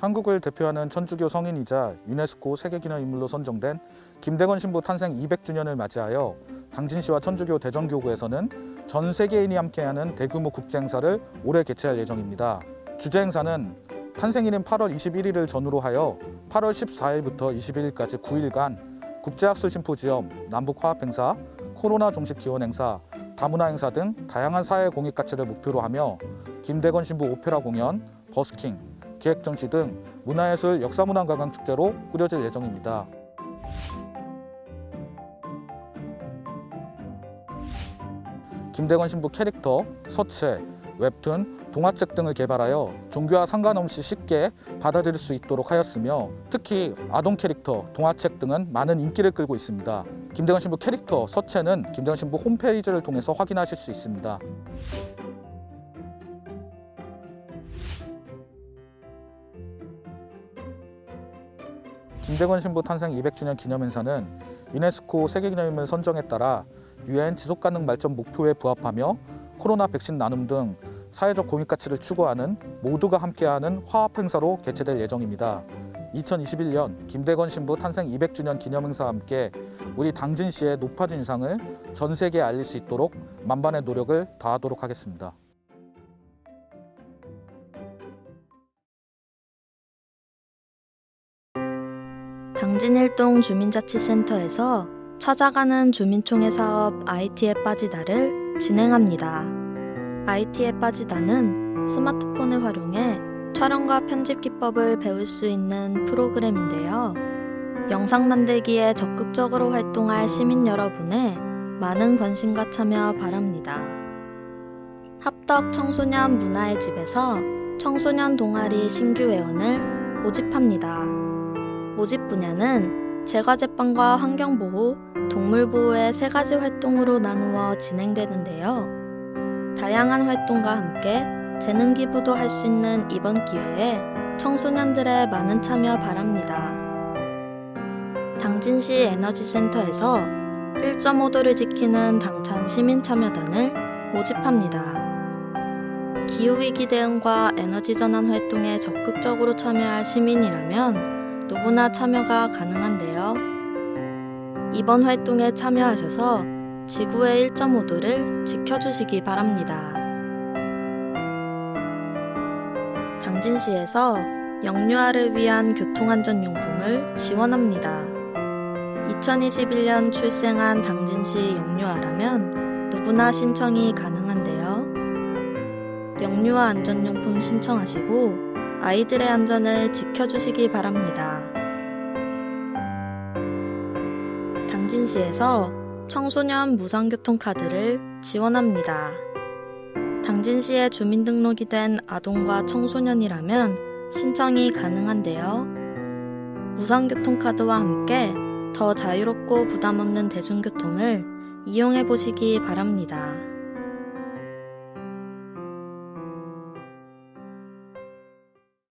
한국을 대표하는 천주교 성인이자 유네스코 세계기념인물로 선정된 김대건 신부 탄생 200주년을 맞이하여 당진시와 천주교 대전교구에서는 전 세계인이 함께하는 대규모 국제 행사를 올해 개최할 예정입니다. 주제 행사는 탄생일인 8월 21일을 전후로 하여 8월 14일부터 21일까지 9일간 국제학술 심포지엄, 남북화합 행사, 코로나 종식 기원 행사, 다문화 행사 등 다양한 사회 공익 가치를 목표로 하며 김대건 신부 오페라 공연, 버스킹, 기획 전시 등 문화예술 역사문화 관광 축제로 꾸려질 예정입니다. 김대건 신부 캐릭터, 서체, 웹툰, 동화책 등을 개발하여 종교와 상관없이 쉽게 받아들일 수 있도록 하였으며 특히 아동 캐릭터, 동화책 등은 많은 인기를 끌고 있습니다. 김대건 신부 캐릭터, 서체는 김대건 신부 홈페이지를 통해서 확인하실 수 있습니다. 김대건 신부 탄생 200주년 기념행사는 유네스코 세계기념인물 선정에 따라 유엔 지속가능 발전 목표에 부합하며 코로나 백신 나눔 등 사회적 공익 가치를 추구하는 모두가 함께하는 화합 행사로 개최될 예정입니다. 2021년 김대건 신부 탄생 200주년 기념 행사와 함께 우리 당진 시의 높아진 위상을 전 세계에 알릴 수 있도록 만반의 노력을 다하도록 하겠습니다. 당진일동 주민자치센터에서 찾아가는 주민총회 사업 IT에 빠지다를 진행합니다. IT에 빠지다는 스마트폰을 활용해 촬영과 편집 기법을 배울 수 있는 프로그램인데요. 영상 만들기에 적극적으로 활동할 시민 여러분의 많은 관심과 참여 바랍니다. 합덕 청소년 문화의 집에서 청소년 동아리 신규 회원을 모집합니다. 모집 분야는 제과제빵과 환경보호, 동물보호의 세 가지 활동으로 나누어 진행되는데요. 다양한 활동과 함께 재능 기부도 할 수 있는 이번 기회에 청소년들의 많은 참여 바랍니다. 당진시 에너지센터에서 1.5도를 지키는 당찬 시민참여단을 모집합니다. 기후위기 대응과 에너지 전환 활동에 적극적으로 참여할 시민이라면 누구나 참여가 가능한데요. 이번 활동에 참여하셔서 지구의 1.5도를 지켜주시기 바랍니다. 당진시에서 영유아를 위한 교통안전용품을 지원합니다. 2021년 출생한 당진시 영유아라면 누구나 신청이 가능한데요. 영유아 안전용품 신청하시고 아이들의 안전을 지켜주시기 바랍니다. 당진시에서 청소년 무상교통카드를 지원합니다. 당진시에 주민등록이 된 아동과 청소년이라면 신청이 가능한데요. 무상교통카드와 함께 더 자유롭고 부담 없는 대중교통을 이용해 보시기 바랍니다.